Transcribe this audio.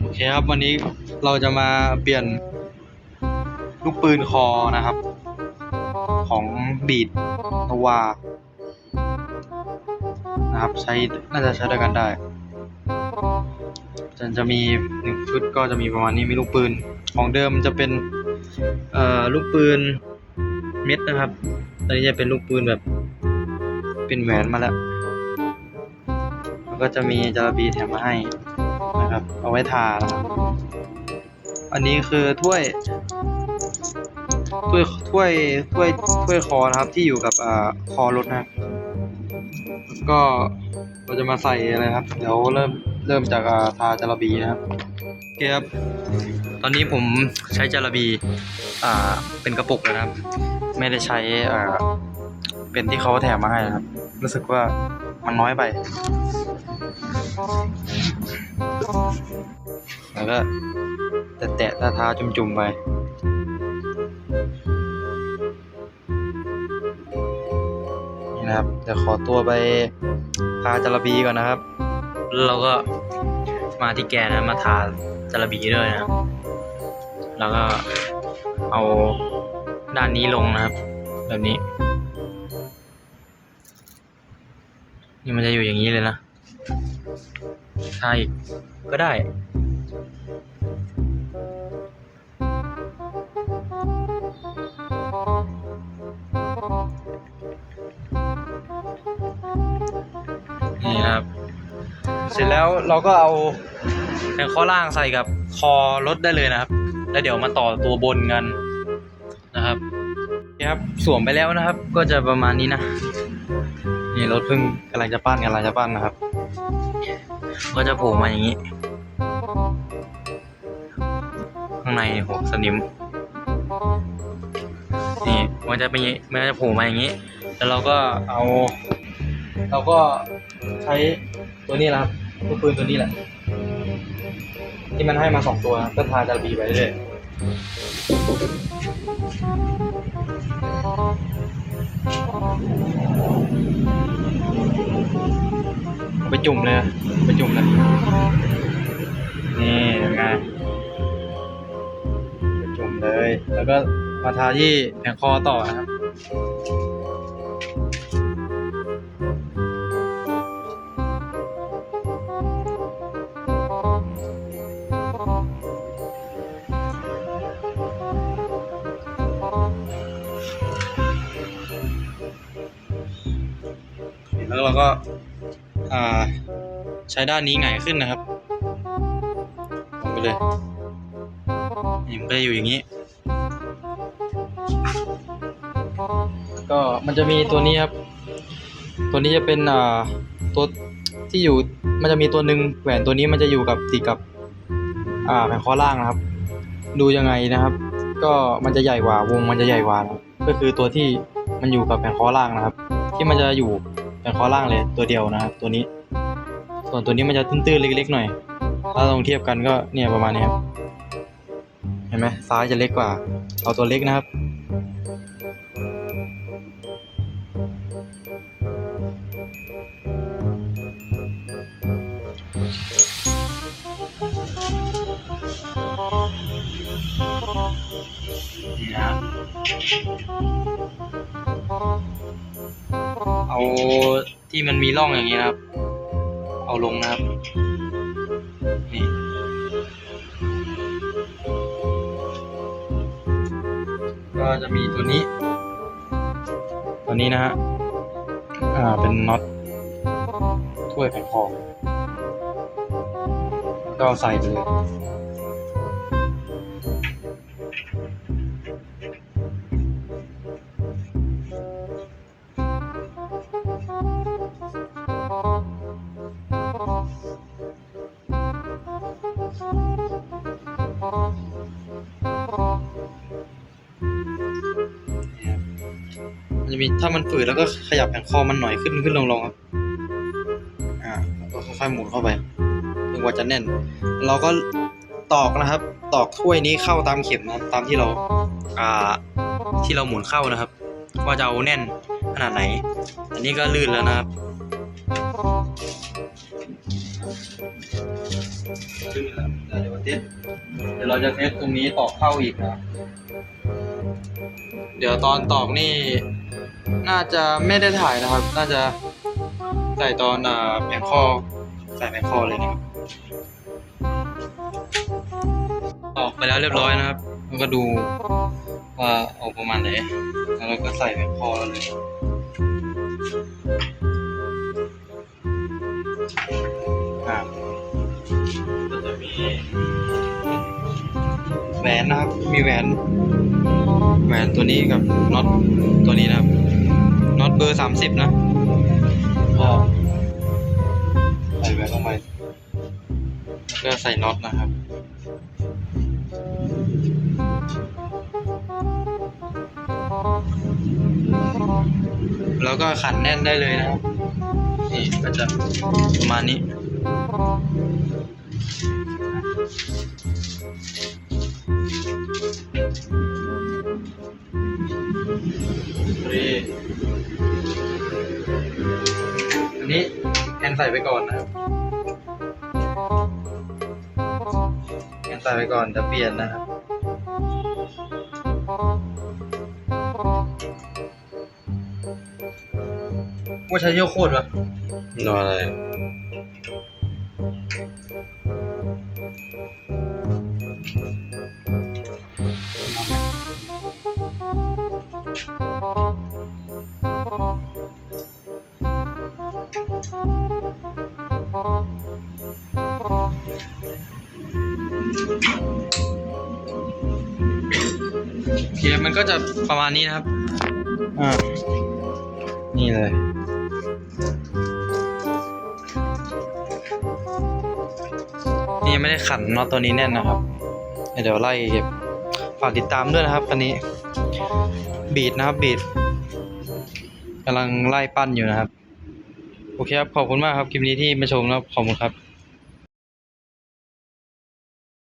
โอเคครับวันนี้เราจะมาเปลี่ยนลูกปืนคอนะครับ ของบีดนวานะครับใช้น่าจะใช้ด้วยกันได้จะจะมีหนึ่งชุดก็จะมีประมาณนี้มีลูกปืนของเดิมจะเป็นเอ่อลูกปืนเม็ดนะครับตอนนี้จะเป็นลูกปืนแบบเป็นแหวนมาแล้วแล้ว ก็จะมีจาระบีแถมมาให้นะครับ เอาไว้ทานะครับอันนี้คือถ้วยถ้วยถ้วยถ้วยถ้วยคอนะครับที่อยู่กับอ่าคอรถนะก็เราจะมาใส่อะไรครับ เดี๋ยวเริ่มเริ่มจากาทาจาระบีนะครับโอเคครับ ตอนนี้ผมใช้จาระบีอ่าเป็นกระปุกนะครับ ไม่ได้ใช้อ่าเป็นที่เขาแถมมาให้นะครับ รู้สึกว่ามันน้อยไป แล้วก็แตะๆทาๆจุ่มๆไปนี่นะครับเดี๋ยวขอตัวไปทาจาระบีก่อนนะครับ เราก็มาที่แกนะมาทาจาระบีด้วยนะครับแล้วก็เอาด้านนี้ลงนะครับ แบบนี้ นี่มันจะอยู่อย่างนี้เลยนะ ทาอีกก็ได้ นี่ครับ เสร็จแล้วเราก็เอาแผงข้อล่างใส่กับคอรถได้เลยนะครับ แล้วเดี๋ยวมาต่อตัวบนกันนะครับนี่ครับสวมไปแล้วนะครับ ก็จะประมาณนี้นะ นี่รถเพิ่งกำลังจะปั้นกำลังจะปั้นนะครับ ก็จะโผล่มาอย่างนี้ ข้างในหัวสนิม นี่มันจะเป็นอย่างนี้มันจะโผล่มาอย่างนี้ แล้วเราก็เอา เราก็ใช้ตัวนี้แหละครับลูกปืนตัวนี้แหละ ที่มันให้มาสองตัวก็ทาจาระบีไปเรื่อยเไปจุ่มเลยอะไปจุ่มเลยนี่เป็นไงไปจุ่มเลย แล้วก็มาทาที่แผงคอต่อนะครับ แล้วเราก็าใช้ด้านนี้หงายขึ้นนะครับลงไปเลยนี่มันก็อยู่อย่างนี้ ก็มันจะมีตัวนี้ครับ ตัวนี้จะเป็นตัวที่อยู่มันจะมีตัวหนึ่งแหวนตัวนี้มันจะอยู่กับติดกับแผงข้อล่างนะครับ ดูยังไงนะครับ ก็มันจะใหญ่กว่าวงมันจะใหญ่กว่านะก็คือตัวที่มันอยู่กับแผงข้อล่างนะครับ ที่มันจะอยู่ แผงข้อล่างเลยตัวเดียวนะครับตัวนี้ ส่วนตัวนี้มันจะตื้นๆเล็กๆหน่อย ถ้าลองเทียบกันก็เนี่ยประมาณนี้ครับเห็นไหมซ้ายจะเล็กกว่า เอาตัวเล็กนะครับ นี่นะครับ เอาที่มันมีร่องอย่างนี้นะครับ เอาลงนะครับนี่ก็จะมีตัวนี้ ตัวนี้นะฮะอ่าเป็นน็อตถ้วยแผงคองก็เอาใส่ไปเลย จะมีถ้ามันฝืดแล้วก็ขยับแผงคอมันหน่อยขึ้นขึ้นลงลงครับ อ่าแล้วก็ค่อยๆหมุนเข้าไปจนกว่าจะแน่น เราก็ตอกนะครับ ตอกถ้วยนี้เข้าตามเข็มนะครับตามที่เรา อ่า ที่เราหมุนเข้านะครับ ว่าจะเอาแน่นขนาดไหน อันนี้ก็ลื่นแล้วนะครับลื่นแล้วเดี๋ยวเทสเดี๋ยวเราจะเทสตรงนี้ตอกเข้าอีกนะเดี๋ยวตอนตอกนี่ น่าจะไม่ได้ถ่ายนะครับ น่าจะใส่ตอนแผงคอใส่แผงคอเลยนะครับตอกไปแล้วเรียบร้อยนะครับ แล้วก็ดูว่าออกประมาณไหน แล้วเราก็ใส่แผงคอเลยอ่าก็จะมีแหวนนะครับ มีแหวน แหวนตัวนี้กับน็อตตัวนี้นะครับ เบอร์สามสิบนะก็ใส่แหวนลงไปแล้วก็ใส่น็อตนะครับแล้วก็ขันแน่นได้เลยนะครับ นี่ก็จะประมาณนี้ นี่อัน ใส่ไปก่อนนะครับแอนใส่ไปก่อนจะเปลี่ยนนะครับว่าใช้เยี่ยวโคตรวะนอนอะไร โอเคมันก็จะประมาณนี้นะครับ อ่า นี่เลย นี่ยังไม่ได้ขันน็อตตัวนี้แน่นนะครับ เดี๋ยวไล่เก็บฝากติดตามด้วยนะครับคันนี้ บีดนะครับบีดกำลังไล่ปั้นอยู่นะครับ โอเคครับ ขอบคุณมากครับ คลิปนี้ที่มาชมนะครับขอบคุณครับ